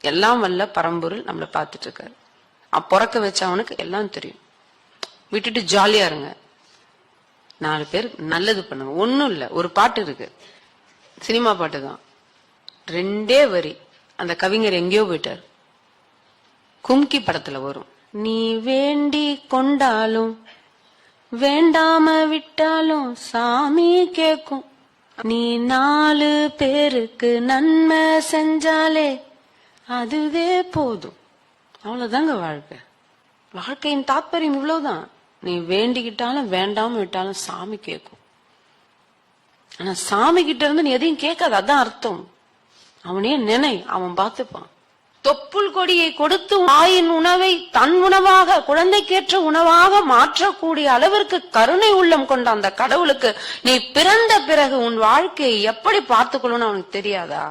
எல்லாம் வல்ல பரம்பொருள் நம்மளை பார்த்துட்டு இருக்காரு பிறக்க வச்சவனுக்கு எல்லாம் தெரியும். விட்டுட்டு ஜாலியா இருங்க. நாலு பேர் நல்லது பண்ணுங்க. ஒன்றும் இல்லை. ஒரு பாட்டு இருக்கு. சினிமா பாட்டு தான். ரெண்டே வரி. அந்த கவிஞர் எங்கேயோ போயிட்டார். கும்கி படத்துல வரும். நீ வேண்டி கொண்டாலும் வேண்டாம விட்டாலும் சாமி கேக்கும். நீ நாலு பேருக்கு நன்மை செஞ்சாலே அதுவே போதும். அவ்வளவுதாங்க வாழ்க்கை. வாழ்க்கையின் தாத்பரியம் இவ்வளவுதான். நீ வேண்டிக்கிட்டாலும் வேண்டாம விட்டாலும் சாமி கேட்கும் ஆனா சாமி கிட்ட இருந்து நீ எதையும் கேட்காது அதான் அர்த்தம். அவனே நினை அவன் பார்த்துப்பான். தொப்புள் கொடியை கொடுத்து ஆயின் உணவை தன் உணவாக குழந்தைக்கேற்ற உணவாக மாற்றக்கூடிய அளவிற்கு கருணை உள்ளம் கொண்ட அந்த கடவுளுக்கு நீ பிறந்த பிறகு உன் வாழ்க்கையை எப்படி பார்த்துக்கணும்னு அவனுக்கு தெரியாதா?